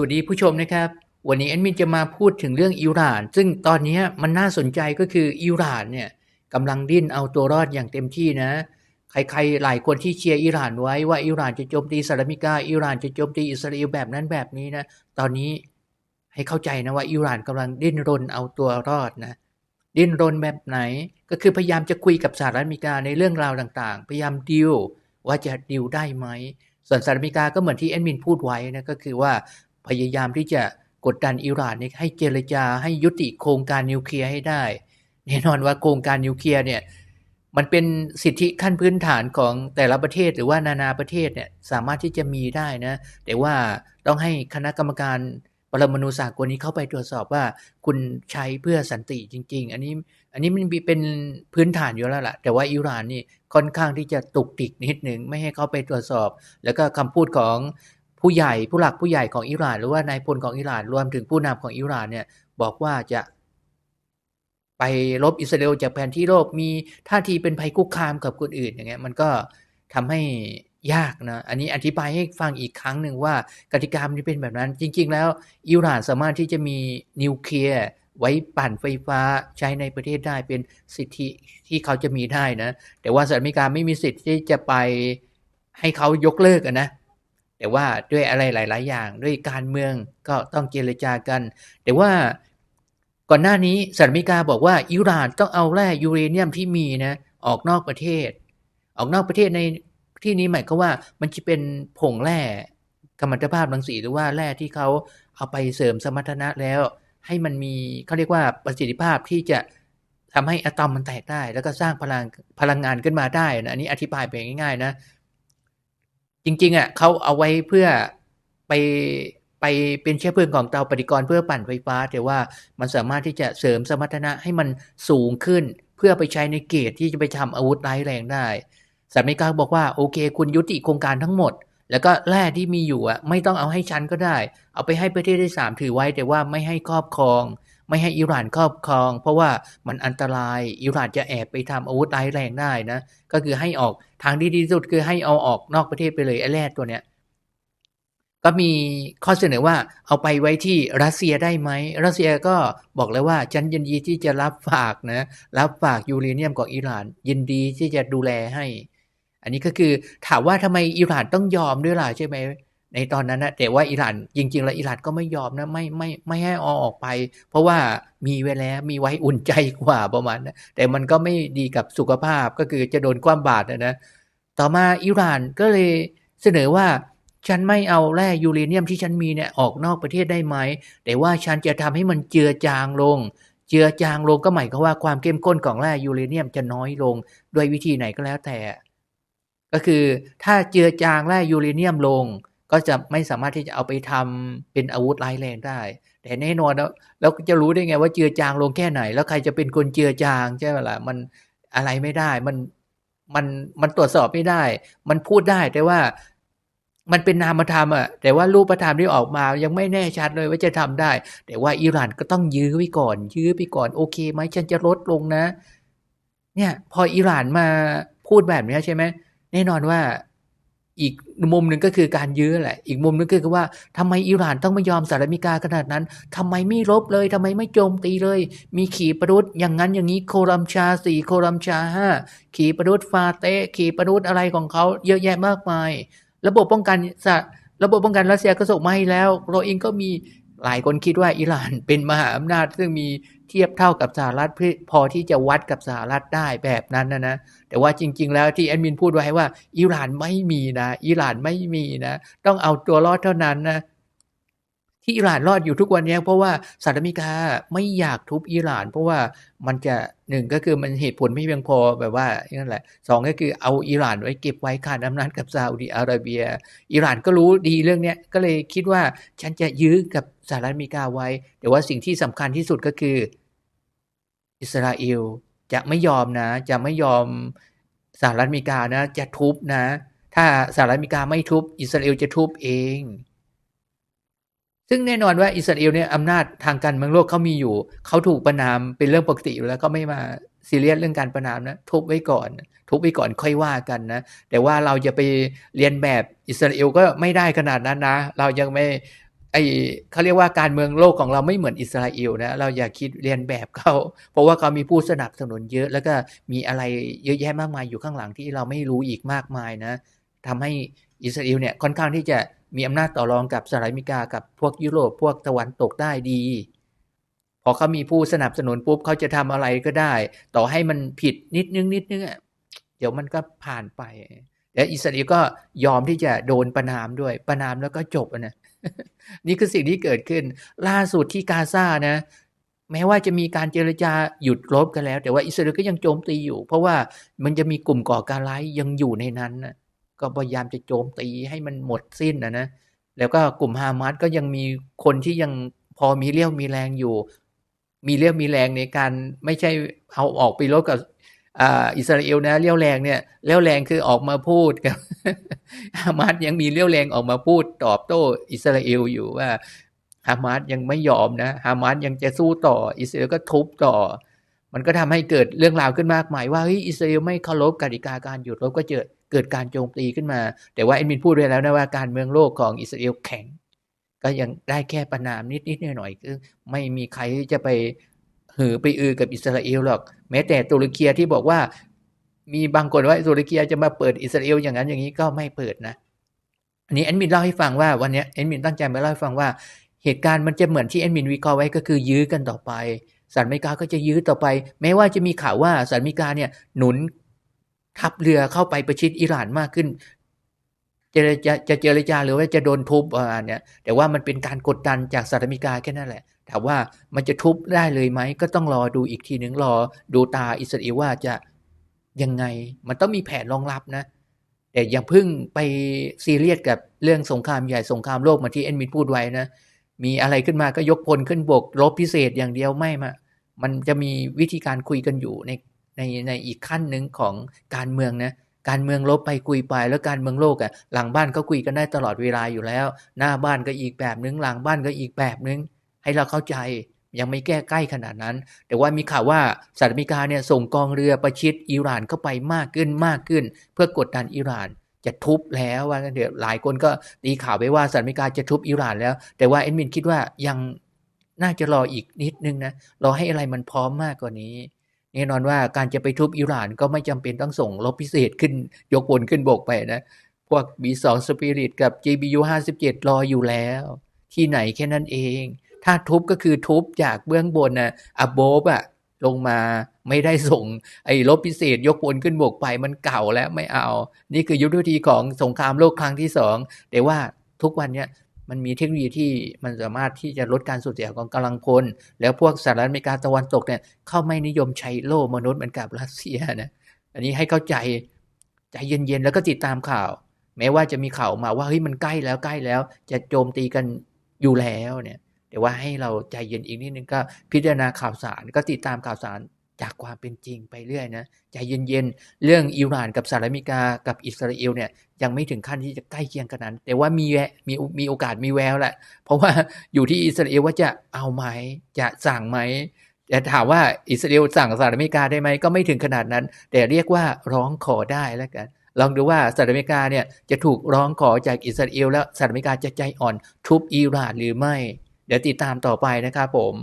สวัสดีผู้ชมนะครับ วันนี้แอดมินจะมาพูดถึงเรื่องอิหร่าน ซึ่งตอนนี้มันน่าสนใจก็คืออิหร่านเนี่ยกำลังดิ้นเอาตัวรอดอย่างเต็มที่นะ ใครๆหลายคนที่เชียร์อิหร่านไว้ว่าอิหร่านจะโจมตีสหรัฐอเมริกาอิหร่านจะโจมตีอิสราเอลแบบนั้นแบบนี้นะ ตอนนี้ให้เข้าใจนะว่าอิหร่านกำลังดิ้นรนเอาตัวรอดนะ ดิ้นรนแบบไหนก็คือพยายามจะคุยกับสหรัฐอเมริกาในเรื่องราวต่างๆ พยายามดิวว่าจะดิวได้ไหมส่วนสหรัฐอเมริกาก็เหมือนที่แอดมินพูดไว้นะก็คือว่า พยายามที่จะกดดันอิหร่านให้เจรจาให้ยุติโครงการนิวเคลียร์ให้ได้แน่นอนว่าโครงการนิวเคลียร์เนี่ยมันเป็นสิทธิขั้นพื้นฐานของแต่ละประเทศหรือว่านานาประเทศเนี่ยสามารถที่จะมีได้นะ แต่ว่าต้องให้คณะกรรมการปรมาณูสากลนี้เข้าไปตรวจสอบว่าคุณใช้เพื่อสันติจริง ๆ อันนี้อันนี้มันเป็นพื้นฐานอยู่แล้วล่ะ แต่ว่าอิหร่านนี่ค่อนข้างที่จะตุกติกนิดหนึ่งไม่ให้เขาไปตรวจสอบ แล้วก็คำพูดของ ผู้ใหญ่ผู้หลักผู้ใหญ่ของอิหร่าน หรือว่านายพลของอิหร่านรวมถึงผู้นำของอิหร่านเนี่ยบอกว่าจะไปลบอิสราเอลจากแผนที่โลกมีท่าทีเป็นภัยคุกคามกับคนอื่นอย่างเงี้ยมันก็ทำให้ยากนะอันนี้อธิบายให้ฟังอีกครั้งหนึ่งว่ากติกามันเป็นแบบนั้น จริง ๆ แล้วอิหร่านสามารถที่จะมีนิวเคลียร์ไว้ปั่นไฟฟ้าใช้ในประเทศได้เป็นสิทธิที่เขาจะมีได้นะ แต่ว่าสหรัฐอเมริกาไม่มีสิทธิ์ที่จะไปให้เขายกเลิกนะ แต่ว่าด้วยอะไรหลาย ๆ อย่าง ด้วยการเมืองก็ต้องเจรจากัน แต่ว่าก่อนหน้านี้สหรัฐอเมริกาบอกว่าอิหร่านต้องเอาแร่ยูเรเนียมที่มีนะออกนอกประเทศ ออกนอกประเทศในที่นี้หมายความว่ามันจะเป็นผงแร่กัมมันตภาพรังสีหรือว่าแร่ที่เขาเอาไปเสริมสมรรถนะแล้ว ให้มันมีเขาเรียกว่าประสิทธิภาพที่จะทำให้อะตอมมันแตกได้ แล้วก็สร้างพลังพลังงานขึ้นมาได้นะอันนี้อธิบายไปง่ายๆนะ จริง ๆอะเขาเอาไว้เพื่อไปไปเป็นเชื้อเพลิงของเตาปฏิกรณ์เพื่อปั่นไฟฟ้า แต่ว่ามันสามารถที่จะเสริมสมรรถนะให้มันสูงขึ้น เพื่อไปใช้ในเกตที่จะไปทำอาวุธร้ายแรงได้สหรัฐอเมริกาบอกว่าโอเค คุณยุติโครงการทั้งหมด แล้วก็แร่ที่มีอยู่อะไม่ต้องเอาให้ฉันก็ได้ เอาไปให้ประเทศที่สามถือไว้แต่ว่าไม่ให้ครอบครอง ไม่ให้อิหร่านครอบครอง เพราะว่ามันอันตรายอิหร่านจะแอบไปทำอาวุธร้ายแรงได้นะ ก็คือให้ออกทางที่ดีที่สุดคือให้เอาออกนอกประเทศไปเลยไอ้แร่ตัวเนี้ยก็มีข้อเสนอว่าเอาไปไว้ที่รัสเซียได้ไหมรัสเซียก็บอกเลยว่าฉันยินดีที่จะรับฝากนะรับฝากยูเรเนียมของอิหร่าน ยินดีที่จะดูแลให้ อันนี้ก็คือถามว่าทำไมอิหร่านต้องยอมด้วยล่ะใช่ไหม ในตอนนั้นนะแต่ว่าอิหร่านจริง ๆ แล้วอิหร่านก็ไม่ยอมนะไม่ไม่ไม่ให้อออกไป เพราะว่ามีไว้แล้วมีไว้อุ่นใจกว่าประมาณนะแต่มันก็ไม่ดีกับสุขภาพก็คือจะโดนความบาดนะนะต่อมาอิหร่านก็เลยเสนอว่าฉันไม่เอาแร่ยูเรเนียมที่ฉันมีเนี่ยออกนอกประเทศได้ไหม แต่ว่าฉันจะทำให้มันเจือจางลง เจือจางลงก็หมายความว่าความเข้มข้นของแร่ยูเรเนียมจะน้อยลงด้วยวิธีไหนก็แล้วแต่ ก็คือถ้าเจือจางแร่ยูเรเนียมลง ก็จะไม่สามารถที่จะเอาไปทำเป็นอาวุธร้ายแรงได้ แต่แน่นอนแล้วเราจะรู้ได้ไงว่าเจือจางลงแค่ไหน แล้วใครจะเป็นคนเจือจางใช่ไหมล่ะมันอะไรไม่ได้มันมันมันตรวจสอบไม่ได้ มันพูดได้แต่ว่ามันเป็นนามธรรมอะแต่ว่ารูปธรรมที่ออกมายังไม่แน่ชัดเลยว่าจะทำได้ แต่ว่าอิหร่านก็ต้องยื้อไว้ก่อน ยื้อไปก่อนโอเคไหมฉันจะลดลงนะ เนี่ย พออิหร่านมาพูดแบบนี้ใช่ไหมแน่นอนว่า อีกมุมหนึ่งก็คือการยื้อแหละ อีกมุมนึงก็คือว่าทำไมอิหร่านต้องไม่ยอมสหรัฐอเมริกาขนาดนั้นทำไมไม่ลบเลยทำไมไม่โจมตีเลย มีขีปรุษอย่างนั้นอย่างนี้โครัมชาสี่โครัมชาห้าขีปรุษฟาเตขีปรุษอะไรของเขาเยอะแยะมากมาย ระบบป้องกันสระบบป้องกันรัสเซียก็ส่งมาให้แล้ว เราเองก็มีหลายคนคิดว่าอิหร่านเป็นมหาอำนาจซึ่งมี เทียบเท่ากับสหรัฐพอที่จะวัดกับสหรัฐได้แบบนั้นนะนะแต่ว่าจริง ๆ แล้วที่แอดมินพูดไว้ว่า อิหร่านไม่มีนะ อิหร่านไม่มีนะ ต้องเอาตัวรอดเท่านั้นนะ ที่อิหร่านรอดอยู่ทุกวันนี้เพราะว่าสหรัฐอเมริกาไม่อยากทุบอิหร่าน เพราะว่ามันจะหนึ่งก็คือมันเหตุผลไม่เพียงพอแบบว่านั่นแหละสองก็คือเอาอิหร่านไว้เก็บไว้ขาดอำนาจกับซาอุดิอาระเบีย อิหร่านก็รู้ดีเรื่องนี้ก็เลยคิดว่าฉันจะยื้อกับสหรัฐอเมริกาไว้ แต่ว่าสิ่งที่สำคัญที่สุดก็คือ อิสราเอลจะไม่ยอมนะ จะไม่ยอมสหรัฐอเมริกานะ จะทุบนะ ถ้าสหรัฐอเมริกาไม่ทุบ อิสราเอลจะทุบเอง ซึ่งแน่นอนว่าอิสราเอลเนี่ยอำนาจทางการเมืองโลกเขามีอยู่ เขาถูกประนามเป็นเรื่องปกติอยู่แล้วก็ไม่มาซีเรียสเรื่องการประนามนะทุบไว้ก่อน ทุบไว้ก่อนค่อยว่ากันนะ แต่ว่าเราจะไปเรียนแบบอิสราเอลก็ไม่ได้ขนาดนั้นนะ เรายังไม่ไอเขาเรียกว่าการเมืองโลกของเราไม่เหมือนอิสราเอลนะเราอย่าคิดเรียนแบบเขาเพราะว่าเขามีผู้สนับสนุนเยอะ แล้วก็มีอะไรเยอะแยะมากมายอยู่ข้างหลังที่เราไม่รู้อีกมากมายนะทำให้อิสราเอลเนี่ยค่อนข้างที่จะ มีอำนาจต่อรองกับสหรัฐอเมริกากับพวกยุโรปพวกตะวันตกได้ดี พอเขามีผู้สนับสนุนปุ๊บเขาจะทำอะไรก็ได้ ต่อให้มันผิดนิดนึงนิดนึงเดี๋ยวมันก็ผ่านไป แล้วอิสราเอลก็ยอมที่จะโดนประนามด้วยประนามแล้วก็จบนะนี่คือสิ่งที่เกิดขึ้น ล่าสุดที่กาซานะ แม้ว่าจะมีการเจรจาหยุดรบกันแล้ว แต่ว่าอิสราเอลก็ยังโจมตีอยู่ เพราะว่ามันจะมีกลุ่มก่อการร้ายยังอยู่ในนั้นนะ ก็พยายามจะโจมตีให้มันหมดสิ้นนะนะแล้วก็กลุ่มฮามาสก็ยังมีคนที่ยังพอมีเรี่ยวมีแรงอยู่ มีเรี่ยวมีแรงในการไม่ใช่เอาออกไปรบกับอ,อิสราเอลนะเรี่ยวแรงเนี่ยเรี่ยวแรงคือออกมาพูดกับฮามาสยังมีเรี่ยวแรงออกมาพูดตอบโต้อิสราเอลอยู่ว่าฮามาสยังไม่ยอมนะฮามาสยังจะสู้ต่อ อิสราเอลก็ทุบต่อ มันก็ทำให้เกิดเรื่องราวขึ้นมากมายว่าเฮ้ยอิสราเอลไม่เคารพกติกาการหยุดรบก็เกิดเกิดการโจมตีขึ้นมา แต่ว่าเอ็นมินพูดไว้แล้วนะว่าการเมืองโลกของอิสราเอลแข็ง ก็ยังได้แค่ประนามนิดๆหน่อยๆคือไม่มีใครจะไปหือไปอือกับอิสราเอลหรอก แม้แต่ตุรกีที่บอกว่ามีบางคนว่าตุรกีจะมาเปิดอิสราเอลอย่างนั้นอย่างนี้ก็ไม่เปิดนะอันนี้แอดมินเล่าให้ฟังว่าวันนี้แอดมินตั้งใจมาเล่าให้ฟังว่าเหตุการณ์มันจะเหมือนที่แอดมินวิเคราะห์ไว้ก็คือยื้อกันต่อไป สหรัฐอเมริกาก็จะยื้อต่อไป แม้ว่าจะมีข่าวว่าสหรัฐอเมริกาเนี่ยหนุนทัพเรือเข้าไปประชิดอิหร่านมากขึ้นจรจาจะเจรจาหรือว่าจะโดนทุบอ่าเนี่ยแต่ว่ามันเป็นการกดดันจากสหรัฐอเมริกาแค่นั้นแหละถามว่ามันจะทุบได้เลยไหมก็ต้องรอดูอีกทีหนึ่งรอดูตาอิสราเอลว่าจะยังไง มันต้องมีแผนรองรับนะ แต่อย่าเพิ่งไปซีเรียสกับเรื่องสงครามใหญ่สงครามโลกเหมาที่เอ็นมินพูดไว้นะ มีอะไรขึ้นมาก็ยกพลขึ้นบกรบพิเศษอย่างเดียวไม่มามันจะมีวิธีการคุยกันอยู่ในในในอีกขั้นหนึ่งของการเมืองนะการเมืองลบไปคุยไปแล้วการเมืองโลกอะ่ะหลังบ้านก็คุยกันได้ตลอดเวลาอยู่แล้ว หน้าบ้านก็อีกแบบนึงหลังบ้านก็อีกแบบนึง ให้เราเข้าใจยังไม่แก้ใกล้ขนาดนั้น แต่ว่ามีข่าวว่าสหรัฐอเมริกาเนี่ยส่งกองเรือประชิดอิหร่านเข้าไปมากขึ้นมากขึ้น เพื่อกดดันอิหร่าน จะทุบแล้วว่าเดี๋ยวหลายคนก็ตีข่าวไปว่าสหรัฐอเมริกาจะทุบอิหร่านแล้ว แต่ว่าเอ็นมินคิดว่ายังน่าจะรออีกนิดนึงนะรอให้อะไรมันพร้อมมากกว่านี้แน่นอนว่าการจะไปทุบอิหร่านก็ไม่จำเป็นต้องส่งรบพิเศษขึ้นยกพลขึ้นบกไปนะพวก B2 Spirit กับ JBU 57รออยู่แล้ว ที่ไหนแค่นั้นเอง ถ้าทุบก็คือทุบจากเบื้องบนนะอ b o v อะลงมา ไม่ได้ส่งไอ้รบพิเศษยกพลขึ้นบกไปมันเก่าแล้วไม่เอา นี่คือยุทธวิธีของสงครามโลกครั้งที่สองแต่ว่าทุกวันเนี้ยมันมีเทคโนโลยีที่มันสามารถที่จะลดการสูญเสียของกำลังพล แล้วพวกสหรัฐอเมริกาตะวันตกเนี่ยเข้าไม่นิยมใช้โล่มนุษย์เหมือนกับรัสเซียนะอันนี้ให้เข้าใจใจเย็นๆแล้วก็ติดตามข่าว แม้ว่าจะมีข่าวมาว่าเฮ้ยมันใกล้แล้วใกล้แล้ว จะโจมตีกันอยู่แล้วเนี่ยแต่ว่าให้เราใจเย็นอีกนิดนึงก็พิจารณาข่าวสารก็ติดตามข่าวสาร จากความเป็นจริงไปเรื่อยนะใจเย็นๆ เรื่องอิหร่านกับสหรัฐอเมริกากับอิสราเอลเนี่ยยังไม่ถึงขั้นที่จะใกล้เคียงกันนั้น แต่ว่ามีแวมีมีโอกาสมีแววแหละ เพราะว่าอยู่ที่อิสราเอลว่าจะเอาไหมจะสั่งไหมแต่ถามว่าอิสราเอลสั่งสหรัฐอเมริกาได้ไหมก็ไม่ถึงขนาดนั้น แต่เรียกว่าร้องขอได้แล้วกันลองดูว่าสหรัฐอเมริกาเนี่ยจะถูกร้องขอจากอิสราเอลแล้วสหรัฐอเมริกาจะใจอ่อนทุบอิหร่านหรือไม่ เดี๋ยวติดตามต่อไปนะครับผม